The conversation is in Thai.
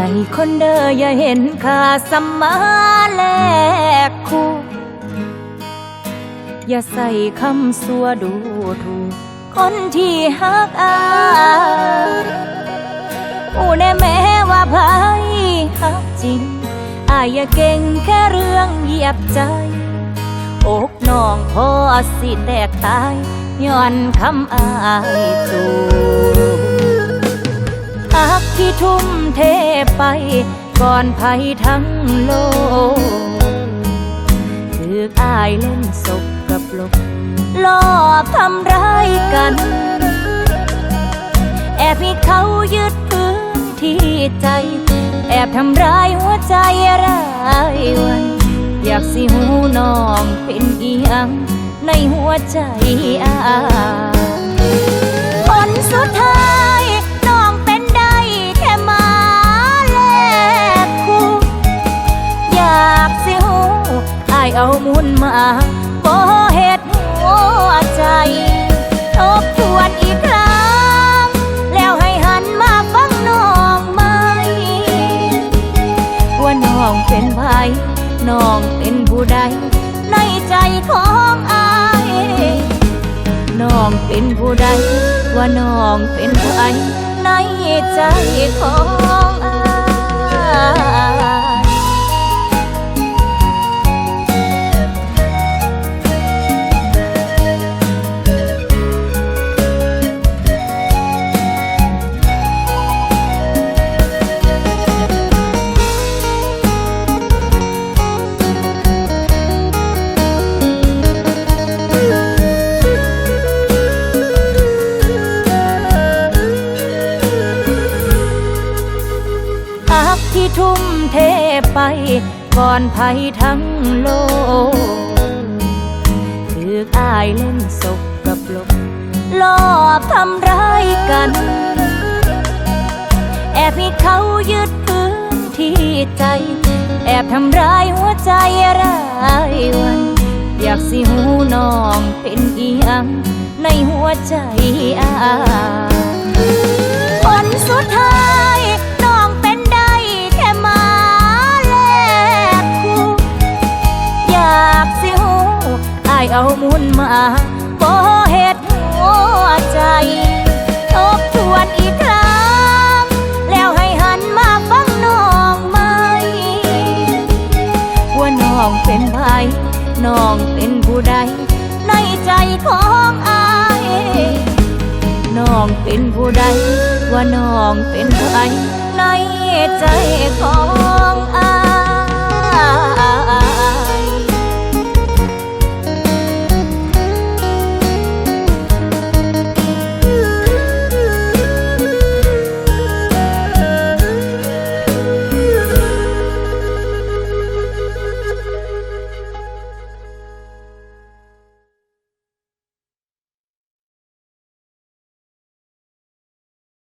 ใจคนเด้ออย่าเห็นค่าสมมาแลกคู่อย่าใส่คำสัวดูถูก คนที่ฮักอายผู้แน่แม้ว่าไผฮักจริงอายอย่าเก่งแค่เรื่องเหยียบใจอกน้องพอสิแตกตายย้อนคำอายจู ฮักที่ทุ่มเทไป ก่อนภัยทั้งโลกคืออายเล่นศกกับลกลอบทำร้ายกัน แอบให้เขายึดพื้นที่ใจ แอบทำร้ายหัวใจรายวัน อยากสิหูน้องเป็นอีหยัง ในหัวใจอายผลสุดท้าย มุนมาบ่เหตุหัวใจ ทบทวนอีกครั้ง แล้วให้หันมาฟังน้องไหมว่าน้องเป็นไผน้องเป็นผู้ใด ในใจของอายน้องเป็นผู้ใด ว่าน้องเป็นผู้ใดในใจของ ทุ่มเทไปก่อนภัยทั้งโลกคืออายเล่นศกกับลกลอบทำร้ายกัน แอบให้เขายึดพื้นที่ใจ แอบทำร้ายหัวใจรายวัน อยากสิหูน้องเป็นอีหยังในหัวใจอายผลสุดท้าย เอามุนมาบ่เหตุหัวใจทบทวนอีกครั้ง แล้วให้หันมาฟังน้องไหมว่าน้องเป็นไผน้องเป็นผู้ใด ในใจของอายน้องเป็นผู้ใด ว่าน้องเป็นไผในใจของอาย